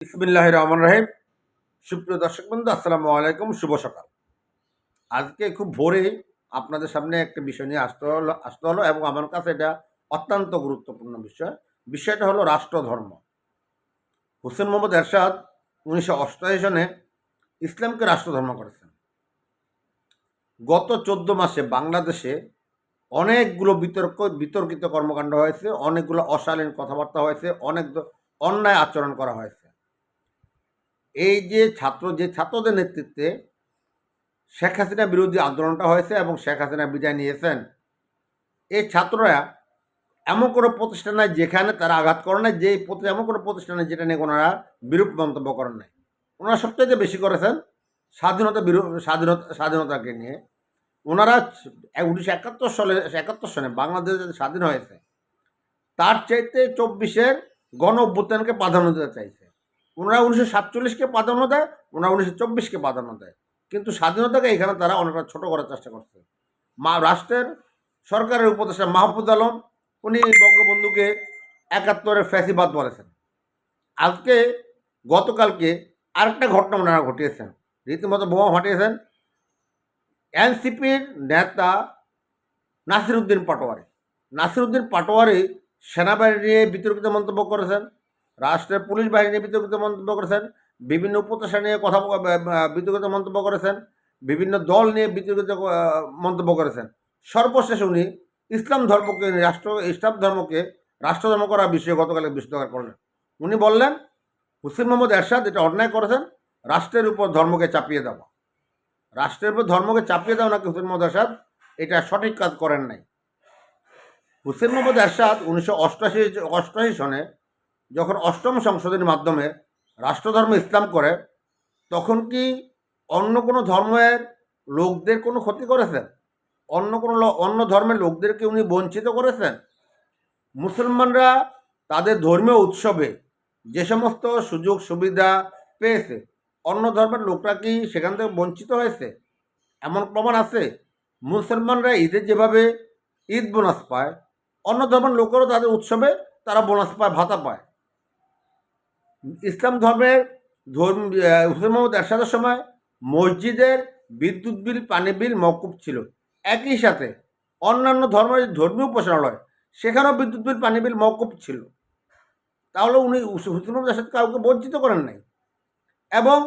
ইসমিল্লাহ রহমান রাহিম। সুপ্রিয় দর্শক বন্ধু, আসসালামু আলাইকুম, শুভ সকাল। আজকে খুব ভোরে আপনাদের সামনে একটা বিষয় নিয়ে আসতে হলো আসতে হলো এবং আমার কাছে এটা অত্যন্ত গুরুত্বপূর্ণ বিষয়। বিষয়টা হলো রাষ্ট্রধর্ম। হোসেন মোহাম্মদ এরশাদ উনিশশো অষ্টআশি সনে ইসলামকে রাষ্ট্রধর্ম করেছেন। গত চোদ্দ মাসে বাংলাদেশে অনেকগুলো বিতর্ক, বিতর্কিত কর্মকাণ্ড হয়েছে, অনেকগুলো অশালীন কথাবার্তা হয়েছে, অনেক অন্যায় আচরণ করা হয়েছে। এই যে ছাত্র, যে ছাত্রদের নেতৃত্বে শেখ হাসিনা বিরোধী আন্দোলনটা হয়েছে এবং শেখ হাসিনা বিদায় নিয়েছেন, এই ছাত্ররা এমন কোনো প্রতিষ্ঠান নাই যেখানে তারা আঘাত করে নাই, যে এমন কোনো প্রতিষ্ঠানে যেটা নিয়ে ওনারা বিরূপ মন্তব্য করেন নাই। ওনারা সবচেয়ে বেশি করেছেন স্বাধীনতা স্বাধীনতা, স্বাধীনতাকে নিয়ে। ওনারা উনিশশো একাত্তর সালে একাত্তর সালে বাংলাদেশ স্বাধীন হয়েছে, তার চাইতে চব্বিশের গণ অভ্যুত্থানকে প্রাধান্য দিতে চাইছে। ওনারা উনিশশো সাতচল্লিশকে প্রাধান্য দেয়, ওনারা উনিশশো চব্বিশকে প্রাধান্য দেয়। কিন্তু স্বাধীনতাকে এখানে তারা অনেকটা ছোট করার চেষ্টা করছে। মা রাষ্ট্রের, সরকারের উপদেষ্টা মাহফুজ আলম, উনি বঙ্গবন্ধুকে একাত্তরের ফ্যাসিবাদ বলেছেন। আজকে গতকালকে আরেকটা ঘটনা ওনারা ঘটিয়েছেন। রীতিমতো বোমা ফাটিয়েছেন এনসিপির নেতা নাসিরুদ্দিন পাটোয়ারি। নাসিরুদ্দিন পাটোয়ারি সেনাবাহিনী নিয়ে বিতর্কিত মন্তব্য করেছেন। রাষ্ট্রের পুলিশ বাহিনী নিয়ে বিতর্কিত মন্তব্য করেছেন, বিভিন্ন উপদেষ্টা নিয়ে কথা বিতর্কিত মন্তব্য করেছেন, বিভিন্ন দল নিয়ে বিতর্কিত মন্তব্য করেছেন। সর্বশেষ উনি ইসলাম ধর্মকে, রাষ্ট্র, ইসলাম ধর্মকে রাষ্ট্রধর্ম করার বিষয়ে গতকালে বিস্তৃত করলেন। উনি বললেন, হুসেন মোহাম্মদ এরশাদ এটা অন্যায় করেছেন, রাষ্ট্রের উপর ধর্মকে চাপিয়ে দেওয়া। রাষ্ট্রের উপর ধর্মকে চাপিয়ে দেওয়া নাকি হুসেন মোহাম্মদ এরশাদ, এটা সঠিক কাজ করেন নাই। হুসেন মোহাম্মদ এরশাদ উনিশশো অষ্টাশি অষ্টাশি সনে যখন অষ্টম সংশোধনীর মাধ্যমে রাষ্ট্রধর্ম ইসলাম করে, তখন কি অন্য কোনো ধর্মের লোকদের কোনো ক্ষতি করেছেন? অন্য কোনো অন্য ধর্মের লোকদেরকে উনি বঞ্চিত করেছেন? মুসলমানরা তাদের ধর্মীয় উৎসবে যে সমস্ত সুযোগ সুবিধা পেয়েছে, অন্য ধর্মের লোকরা কি সেখান থেকে বঞ্চিত হয়েছে? এমন প্রমাণ আছে? মুসলমানরা ঈদে যেভাবে ঈদ বোনাস পায়, অন্য ধর্মের লোকেরও তাদের উৎসবে তারা বোনাস পায়, ভাতা পায়। ইসলাম ধর্মের ধর্ম হুসেন মোহাম্মদ এরশাদের সময় মসজিদের বিদ্যুৎ বিল, পানি বিল মকুব ছিল। একই সাথে অন্যান্য ধর্মের ধর্মীয় উপাসনালয়, সেখানেও বিদ্যুৎ বিল, পানি বিল মকুব ছিল। তাহলে উনি হুসেন মোহাম্মদ এরশাদ কাউকে বঞ্চিত করেন নাই। এবং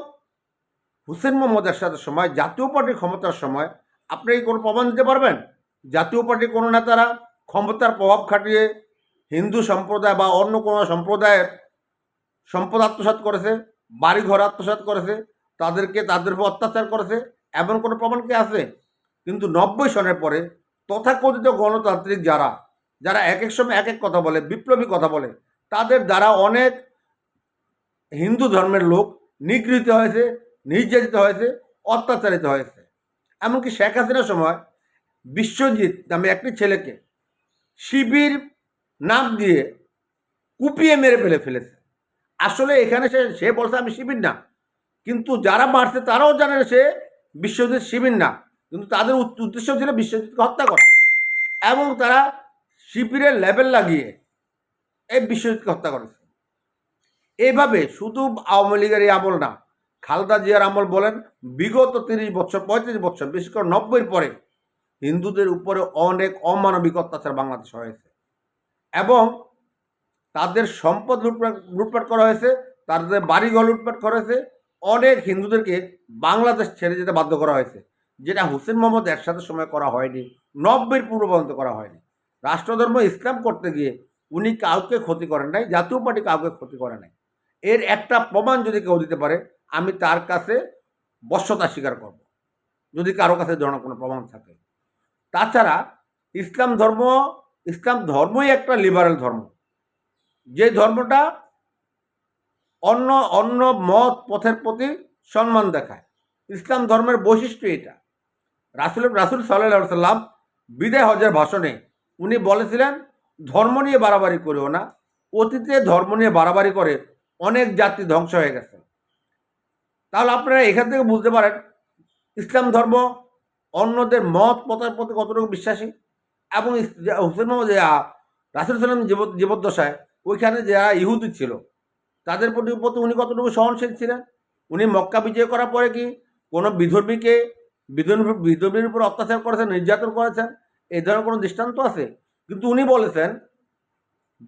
হুসেন মোহাম্মদ এরশাদের সময় জাতীয় পার্টির ক্ষমতার সময় আপনি কি কোনো প্রমাণ দিতে পারবেন? জাতীয় পার্টির কোনো নেতারা ক্ষমতার প্রভাব খাটিয়ে হিন্দু সম্প্রদায় বা অন্য কোনো সম্প্রদায়ের সম্পদ আত্মসাৎ করেছে বাড়ি ঘর আত্মসাৎ করেছে, তাদেরকে, তাদের উপর অত্যাচার করেছে, এমন কোনো প্রমাণ কি আছে? কিন্তু নব্বই সনের পরে তথাকথিত গণতান্ত্রিক যারা যারা এক এক সময় এক এক কথা বলে, বিপ্লবী কথা বলে, তাদের দ্বারা অনেক হিন্দু ধর্মের লোক নিগৃহীত হয়েছে, নির্যাতিত হয়েছে, অত্যাচারিত হয়েছে। এমনকি শেখ হাসিনার সময় বিশ্বজিৎ নামে একটি ছেলেকে শিবির নাম দিয়ে কুপিয়ে মেরে ফেলে ফেলেছে। আসলে এখানে সে সে বলছে আমি শিবির না। কিন্তু যারা মারছে তারাও জানে সে বিশ্বজিৎ শিবির না। কিন্তু তাদের উদ্দেশ্য ছিল বিশ্বজিৎকে হত্যা করা। এবং তারা শিবিরের লেবেল লাগিয়ে এই বিশ্বজিৎকে হত্যা করেছে। এইভাবে শুধু আওয়ামী লীগের এই আমল না, খালেদা জিয়ার আমল বলেন, বিগত তিরিশ বছর, পঁয়ত্রিশ বছর, বিশেষ করে নব্বইয়ের পরে হিন্দুদের উপরে অনেক অমানবিক অত্যাচার বাংলাদেশ হয়েছে। এবং তাদের সম্পদ লুটপাট লুটপাট করা হয়েছে, তাদের বাড়িঘর লুটপাট করা হয়েছে। অনেক হিন্দুদেরকে বাংলাদেশ ছেড়ে যেতে বাধ্য করা হয়েছে, যেটা হুসেন মোহাম্মদ একসাথে সময় করা হয়নি, নব্বইয়ের পূর্ব পর্যন্ত করা হয়নি। রাষ্ট্রধর্ম ইসলাম করতে গিয়ে উনি কাউকে ক্ষতি করেন নাই, জাতীয় পার্টি কাউকে ক্ষতি করে নাই। এর একটা প্রমাণ যদি কেউ দিতে পারে, আমি তার কাছে বশ্যতা স্বীকার করব, যদি কারও কাছে ধরনের কোনো প্রমাণ থাকে। তাছাড়া ইসলাম ধর্ম, ইসলাম ধর্মই একটা লিবারেল ধর্ম। যে ধর্মটা অন্য অন্য মত, পথের প্রতি সম্মান দেখায়। ইসলাম ধর্মের বৈশিষ্ট্য এটা। রাসুল রাসুল সাল্লাহ সাল্লাম বিদায় হজের ভাষণে উনি বলেছিলেন, ধর্ম নিয়ে বাড়াবাড়ি করেও না। অতীতে ধর্ম নিয়ে বাড়াবাড়ি করে অনেক জাতি ধ্বংস হয়ে গেছে। তাহলে আপনারা এখান থেকে বুঝতে পারেন, ইসলাম ধর্ম অন্যদের মত, পথের প্রতি কতটুকু বিশ্বাসী? এবং হুসেন মোহাম্মদ রাসুল সাল্লাম জীব জীবদ্দশায় ওইখানে যারা ইহুদি ছিল, তাদের প্রতি প্রতি উনি কতটুকু সহনশীল ছিলেন? উনি মক্কা বিজয় করার পরে কি কোনো বিধর্মীকে বিধর্মী বিধর্মীর উপর অত্যাচার করেছেন, নির্যাতন করেছেন? এই ধরনের কোনো দৃষ্টান্ত আছে? কিন্তু উনি বলেছেন,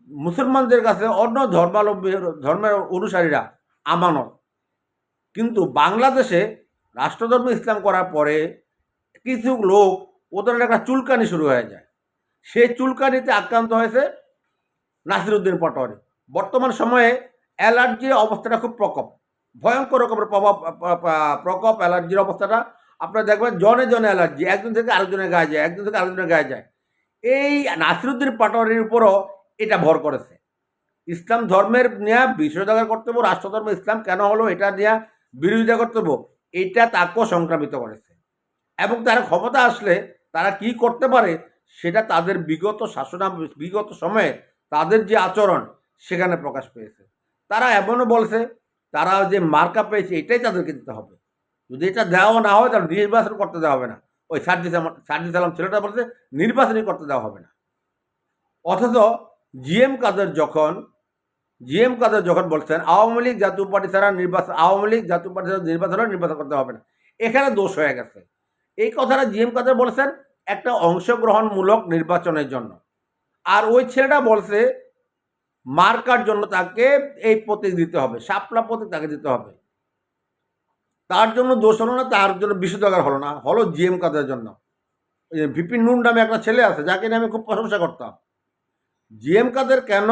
মুসলমানদের কাছে অন্য ধর্মাবলম্বী ধর্মের অনুসারীরা আমানত। কিন্তু বাংলাদেশে রাষ্ট্রধর্ম ইসলাম করার পরে কিছু লোক, ওদের একটা চুলকানি শুরু হয়ে যায়। সেই চুলকানিতে আক্রান্ত হয়েছে নাসিরুদ্দিন পটোয়ারি বর্তমান সময়ে অ্যালার্জির অবস্থাটা খুব প্রকোপ। ভয়ঙ্কর রকমের প্রভাব প্রকোপ, অ্যালার্জির অবস্থাটা। আপনারা দেখবেন জনে জনে অ্যালার্জি, একজন থেকে আরেকজনের গায়ে যায়, একজন থেকে আরেকজনের গায়ে যায়। এই নাসিরুদ্দিন পাটোয়ারির উপরও এটা ভর করেছে। ইসলাম ধর্মের নিয়ে বিশ্বজাগার কর্তব্য, রাষ্ট্রধর্ম, ইসলাম কেন হলো এটা নিয়ে বিরোধিতা কর্তব্য, এটা তাকেও সংক্রামিত করেছে। এবং তারা ক্ষমতা আসলে তারা কি করতে পারে, সেটা তাদের বিগত শাসনা বিগত সময়ে তাদের যে আচরণ সেখানে প্রকাশ পেয়েছে। তারা এমনও বলছে, তারা যে মার্কা পেয়েছে এটাই তাদেরকে দিতে হবে। যদি এটা দেওয়া না হয় তাহলে নির্বাচন করতে দেওয়া হবে না। ওই সার্জিস সার্জিস আলম ছেলেটা বলছে, নির্বাচনই করতে দেওয়া হবে না। অথচ জিএম কাদের যখন জিএম কাদের যখন বলছেন, আওয়ামী লীগ জাতীয় পার্টি ছাড়া নির্বাচন আওয়ামী লীগ জাতীয় পার্টি ছাড়া নির্বাচন নির্বাচন করতে হবে না। এখানে দোষ হয়ে গেছে। এই কথাটা জিএম কাদের বলেছেন, একটা অংশগ্রহণমূলক নির্বাচনের জন্য। আর ওই ছেলেটা বলছে মার্কার জন্য তাকে এই প্রতীক দিতে হবে, শাপলা প্রতীক তাকে দিতে হবে। তার জন্য দোষ হলো না, তার জন্য বিশুদ্ধাগার হলো না, হলো জিএম কাদের জন্য। বিপিন নুন নামে একটা ছেলে আছে, যাকে নিয়ে আমি খুব প্রশংসা করতাম। জিএম কাদের কেন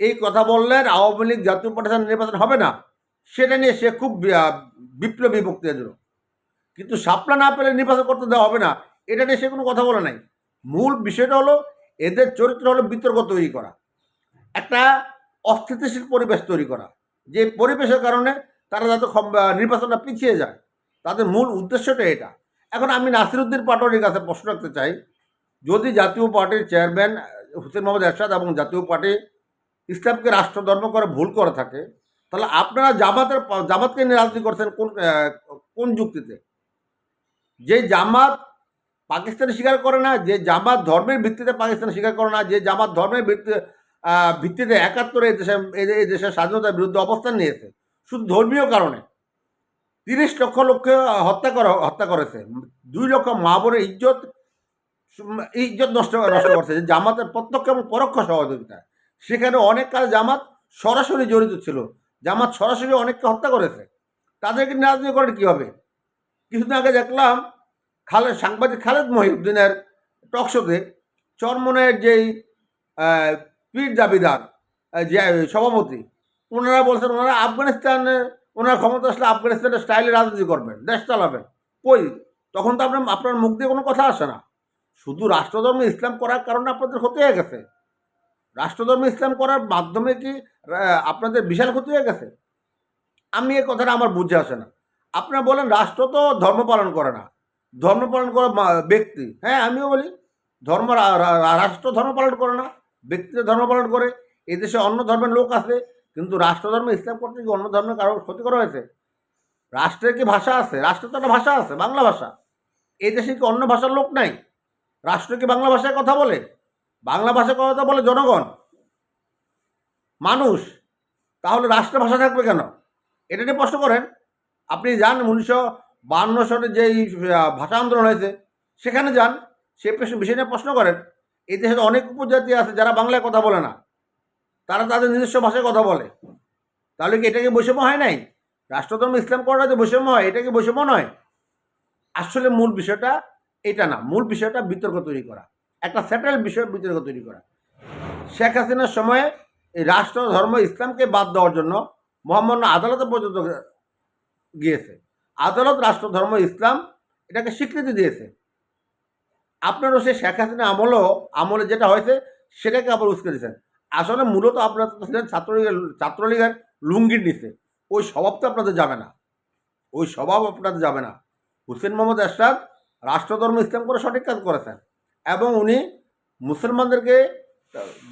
এই কথা বললেন? আওয়ামী লীগ জাতীয় পার্টি নির্বাচন হবে না। সেটা নিয়ে সে খুব বিপ্লবী বক্তৃতা দিল কিন্তু সাপলা না পেলে নির্বাচন করতে দেওয়া হবে না। এটা নিয়ে সে কোনো কথা বলে নাই। মূল বিষয়টা হলো এদের চরিত্র হলো বিতর্ক তৈরি করা। একটা অস্থিতিশীল পরিবেশ তৈরি করা। যে পরিবেশের কারণে তারা যাতে নির্বাচনটা পিছিয়ে যায়, তাদের মূল উদ্দেশ্যটা এটা। এখন আমি নাসিরুদ্দিন পাটোয়ারির কাছে প্রশ্ন রাখতে চাই, যদি জাতীয় পার্টির চেয়ারম্যান হুসেন মোহাম্মদ এরশাদ এবং জাতীয় পার্টি ইসলামকে রাষ্ট্রধর্ম করে ভুল করে থাকে, তাহলে আপনারা জামাতের জামাতকে নিয়ে রাজনীতি করছেন কোন কোন যুক্তিতে? যে জামাত পাকিস্তানে স্বীকার করে না, যে জামাত ধর্মের ভিত্তিতে পাকিস্তান স্বীকার করে না, যে জামাত ধর্মের ভিত্তিতে ভিত্তিতে একাত্তরে এই দেশে, এই- এই দেশের স্বাধীনতার বিরুদ্ধে অবস্থান নিয়েছে। শুধু ধর্মীয় কারণে। তিরিশ লক্ষ লোককে হত্যা করা, হত্যা করেছে। দুই লক্ষ মা বোনের ইজ্জত ইজ্জত নষ্ট নষ্ট করছে। জামাতের প্রত্যক্ষ এবং পরোক্ষ সহযোগিতা। সেখানে অনেক কাল জামাত সরাসরি জড়িত ছিল। জামাত সরাসরি অনেককে হত্যা করেছে। তাদেরকে রাজনীতি করেন কীভাবে কিছুদিন আগে দেখলাম খালেদ, সাংবাদিক খালেদ মহিউদ্দিনের টকশোতে চরমনের যেই পীর দাবিদার যে, সভাপতি ওনারা বলছেন ওনারা আফগানিস্তানে ওনার ক্ষমতা আসলে আফগানিস্তানের স্টাইলে রাজনীতি করবেন, দেশ চালাবেন। কই? তখন তো আপনার আপনার মুখ দিয়ে কোনো কথা আসে না। শুধু রাষ্ট্রধর্ম ইসলাম করার কারণে আপনাদের ক্ষতি হয়ে গেছে। রাষ্ট্রধর্ম ইসলাম করার মাধ্যমে কি আপনাদের বিশাল ক্ষতি হয়ে গেছে? আমি এই কথাটা আমার বুঝে আসে না। আপনারা বলেন, রাষ্ট্র তো ধর্ম পালন করে না। ধর্ম পালন করা ব্যক্তি। হ্যাঁ আমিও বলি, ধর্ম রাষ্ট্র ধর্ম পালন করে না, ব্যক্তিরা ধর্ম পালন করে এই দেশে অন্য ধর্মের লোক আছে, কিন্তু রাষ্ট্রধর্ম, ইসলাম করতে কি অন্য ধর্মের কারও ক্ষতি করা হয়েছে। রাষ্ট্রের কি ভাষা আছে? রাষ্ট্রের তো একটা ভাষা আছে, বাংলা ভাষা। এই দেশে কি অন্য ভাষার লোক নাই? রাষ্ট্র কি বাংলা ভাষায় কথা বলে? বাংলা ভাষায় কথা বলে জনগণ? মানুষ? তাহলে রাষ্ট্র ভাষা থাকবে কেন? এটা নিয়ে প্রশ্ন করেন। আপনি যান উনিশশো বান্ন সালে যেই ভাষা আন্দোলন হয়েছে, সেখানে যান, সে বিষয় নিয়ে প্রশ্ন করেন। এই দেশে অনেক উপজাতি আছে, যারা বাংলায় কথা বলে না। তারা তাদের নিজস্ব ভাষায় কথা বলে। তাহলে কি এটা কি বৈষম্য হয় নাই? রাষ্ট্রধর্ম ইসলাম করাটা যে বৈষম্য হয় এটা কি বৈষম্য নয়। আসলে মূল বিষয়টা এটা না, মূল বিষয়টা বিতর্ক তৈরি করা। একটা সেটেল বিষয় বিতর্ক তৈরি করা। শেখ হাসিনার সময়ে এই রাষ্ট্র ধর্ম ইসলামকে বাদ দেওয়ার জন্য মোহাম্মদ আদালতে পর্যন্ত গিয়েছে। আদালত রাষ্ট্র ধর্ম ইসলাম এটাকে স্বীকৃতি দিয়েছে। আপনারও সে শেখ হাসিনা আমলও, আমলে যেটা হয়েছে, সেটাকে আবার উস্কে দিয়েছেন। আসলে মূলত আপনারা তো ছিলেন ছাত্রলীগের ছাত্রলীগের লুঙ্গির নিচে। ওই স্বভাব তো আপনাদের যাবে না। ওই স্বভাব আপনাদের যাবে না। হুসেন মোহাম্মদ এরশাদ রাষ্ট্রধর্ম, ইসলাম করে সঠিক কাজ করেছেন এবং উনি মুসলমানদেরকে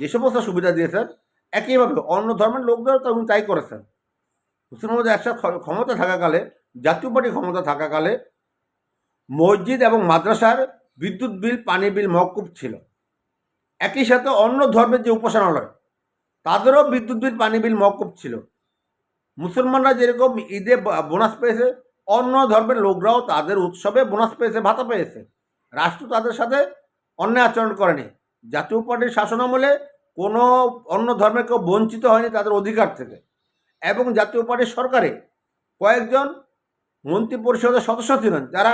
যে সমস্ত সুবিধা দিয়েছেন, একইভাবে অন্য ধর্মের লোকদের উনি তাই করেছেন। হুসেন মোহাম্মদ এরশাদ ক্ষমতা থাকাকালে জাতীয় পার্টি ক্ষমতা থাকাকালে মসজিদ এবং মাদ্রাসার বিদ্যুৎ বিল, পানি বিল মকুব ছিল। একই সাথে অন্য ধর্মের যে উপাসনালয়, তাদেরও বিদ্যুৎ বিল, পানি বিল মকুব ছিল। মুসলমানরা যেরকম ঈদে বোনাস পেয়েছে, অন্য ধর্মের লোকরাও তাদের উৎসবে বোনাস পেয়েছে, ভাতা পেয়েছে। রাষ্ট্র তাদের সাথে অন্যায় আচরণ করেনি। জাতীয় পার্টির শাসনামলে কোনো অন্য ধর্মের কেউ বঞ্চিত হয়নি তাদের অধিকার থেকে। এবং জাতীয় পার্টির সরকারে কয়েকজন মন্ত্রী পরিষদের সদস্য ছিলেন, যারা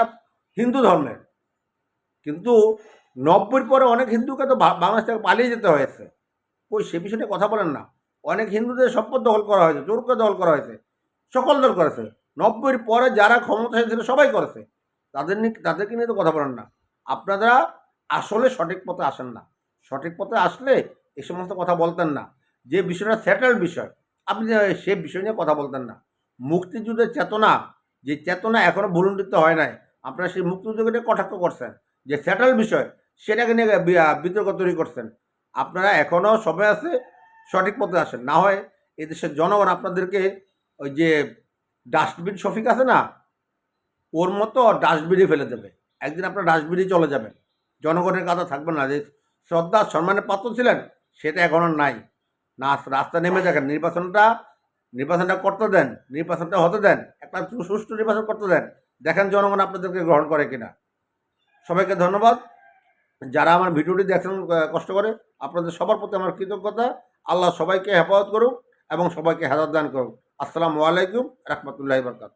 হিন্দু ধর্মের। কিন্তু নব্বইয়ের পরে অনেক হিন্দুকে তো বাংলাদেশ থেকে পালিয়ে যেতে হয়েছে। ওই সে বিষয়ে কথা বলেন না। অনেক হিন্দুদের সম্পদ দখল করা হয়েছে জোর করে দখল করা হয়েছে, সকল দল করেছে। নব্বইয়ের পরে যারা ক্ষমতায় ছিল, সবাই করেছে। তাদের নিয়ে তাদেরকে নিয়ে তো কথা বলেন না। আপনারা আসলে সঠিক পথে আসেন না। সঠিক পথে আসলে এই সমস্ত কথা বলতেন না। যে বিষয়টা সেটেল বিষয়, আপনি সে বিষয় নিয়ে কথা বলতেন না। মুক্তিযুদ্ধের চেতনা যে চেতনা এখনও ভুলুণ্ঠিত হয় নাই। আপনারা সেই মুক্তিযুদ্ধকে কটাক্ষ করছেন? যে সেটেল বিষয়, সেটাকে নিয়ে বিতর্ক তৈরি করছেন। আপনারা এখনও সময় আছে, সঠিক পথে আসেন। না হয় এদেশের জনগণ আপনাদেরকে ওই যে ডাস্টবিন শফিক আছে না, ওর মতো ডাস্টবিনে ফেলে দেবে। একদিন আপনার ডাস্টবিনে চলে যাবেন। জনগণের কাছে থাকবেন না। যে শ্রদ্ধা, সম্মানের পাত্র ছিলেন, সেটা এখন আর নাই। না, রাস্তা নেমে দেখেন নির্বাচনটা নির্বাচনটা করতে দেন, নির্বাচনটা হতে দেন, একটা সুষ্ঠু নির্বাচন করতে দেন। দেখেন জনগণ আপনাদেরকে গ্রহণ করে কিনা। সবাইকে ধন্যবাদ। যারা আমার ভিডিওটি দেখেন কষ্ট করে, আপনাদের সবার প্রতি আমার কৃতজ্ঞতা। আল্লাহ সবাইকে হেফাজত করুক এবং সবাইকে হেদাত দান করুক। আসসালামু আলাইকুম, রহমতুল্লাহ বরকাত